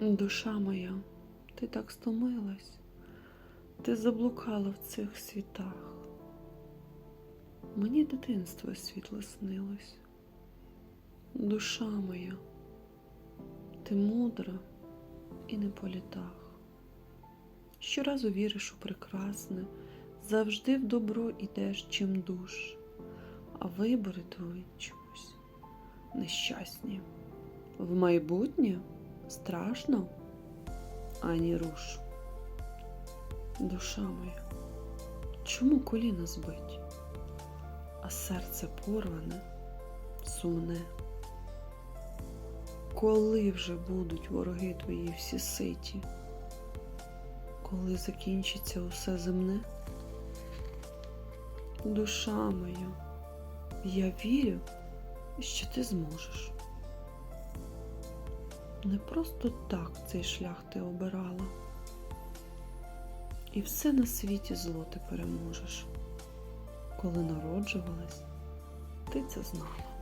Душа моя, ти так стомилась, ти заблукала в цих світах. Мені дитинство світло снилось. Душа моя, ти мудра і не по літах. Щоразу віриш у прекрасне, завжди в добро ідеш чим душ, а вибори твої чомусь нещасні. В майбутнє страшно, ані руш. Душа моя, чому коліна збить, а серце порване, сумне? Коли вже будуть вороги твої всі ситі? Коли закінчиться усе земне? Душа моя, я вірю, що ти зможеш. Не просто так цей шлях ти обирала. І все на світі зло ти переможеш. Коли народжувалась, ти це знала.